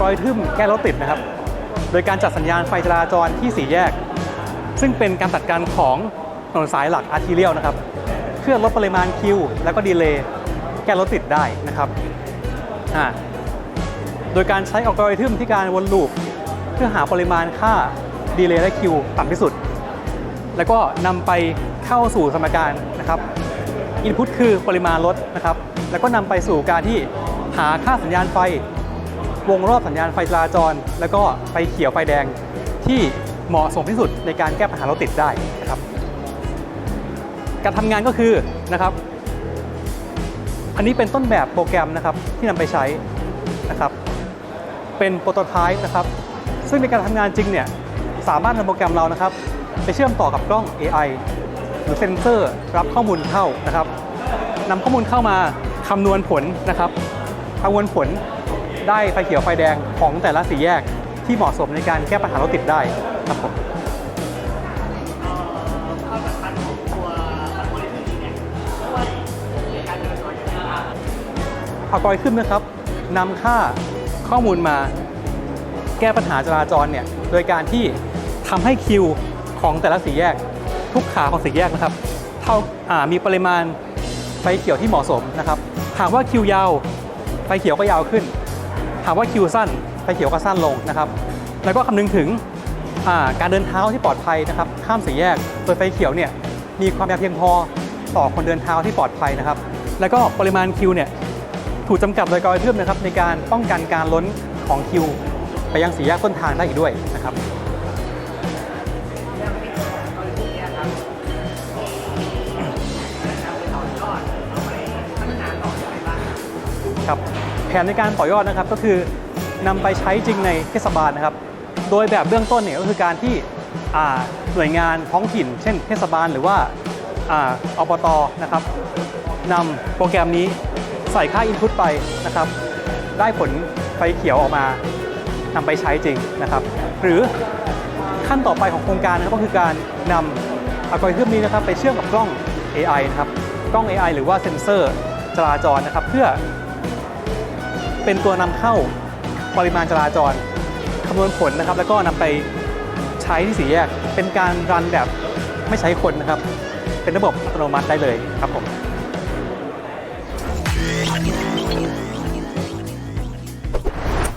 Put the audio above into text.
กริทึมแก้รถติดนะครับ โดยการจัดสัญญาณไฟจราจรที่สี่แยก ซึ่งเป็นการจัดการของถนนสายหลักอาร์ทีเรียลนะครับ เพื่อลดปริมาณคิว แล้วก็ดีเลย์แก้รถติดได้นะครับโดยการใช้อัลกอริทึมที่การวนลูป เพื่อหาปริมาณค่าดีเลย์และคิวต่ำที่สุด แล้วก็นำไปเข้าสู่สมการนะครับอินพุตคือปริมาณรถนะครับ แล้วก็นำไปสู่การที่หาค่าสัญญาณไฟ วงรอบสัญญาณไฟจราจร แล้วก็ไฟเขียวไฟแดงที่เหมาะสมที่สุดในการแก้ปัญหารถติดได้นะครับ การทำงานก็คือนะครับ อันนี้เป็นต้นแบบโปรแกรมนะครับที่นำไปใช้นะครับ เป็นโปรโตไทป์นะครับ ซึ่งในการทำงานจริงเนี่ยสามารถนำโปรแกรมเรานะครับ ไปเชื่อมต่อกับกล้อง AI หรือเซนเซอร์รับข้อมูลเข้านะครับนำข้อมูลเข้ามาคำนวณผลนะครับคำนวณผล ได้ไฟเขียวไฟแดงของแต่ละสี่แยกที่เหมาะสมในการแก้ปัญหารถติดได้ครับผมอัลกอริทึมนะครับนำค่าข้อมูลมาแก้ปัญหาจราจรเนี่ยโดยการที่ทำให้คิวของแต่ละสี่แยก ทุกขาของสี่แยกนะครับเท่าอ่ามีปริมาณไฟเขียวที่เหมาะสมนะครับหากว่าคิวยาวไฟเขียวก็ยาวขึ้น หากว่าคิวสั้นไฟเขียวก็สั้นลงนะครับ แล้วก็คำนึงถึงการเดินเท้าที่ปลอดภัยนะครับ ข้ามสี่แยกโดยไฟเขียวเนี่ยมีความยาวเพียงพอต่อคนเดินเท้าที่ปลอดภัยนะครับ แล้วก็ปริมาณคิวเนี่ยถูกจำกัดโดยกอริทึมนะครับในการป้องกันการล้นของคิว ไปยังสีแยกต้นทางได้อีกด้วยนะครับครับ ผนในการต่อยอดนะครับก็คือนำไปใช้จริงในเทศบาลนะครับ โดยแบบเบื้องต้นเนี่ยก็คือการที่หน่วยงานท้องถิ่น เช่น เทศบาลหรือว่าอ่าอบตนะครับนำโปรแกรมนี้ใส่ค่า Input ไปนะครับ ได้ผลไฟเขียวออกมานำไปใช้จริงนะครับ หรือขั้นต่อไปของโครงการนะครับก็คือการนำอัลกอริทึมนี้นะครับ ไปเชื่อมกับกล้อง AI นะครับ กล้อง AI หรือว่าเซ็นเซอร์จราจรนะครับ เพื่อ เป็นตัวนำเข้าปริมาณจราจรคำนวณผลนะครับ แล้วก็นำไปใช้ที่สี่แยก เป็นการรันแบบไม่ใช้คนนะครับ เป็นระบบอัตโนมัติได้เลยครับผม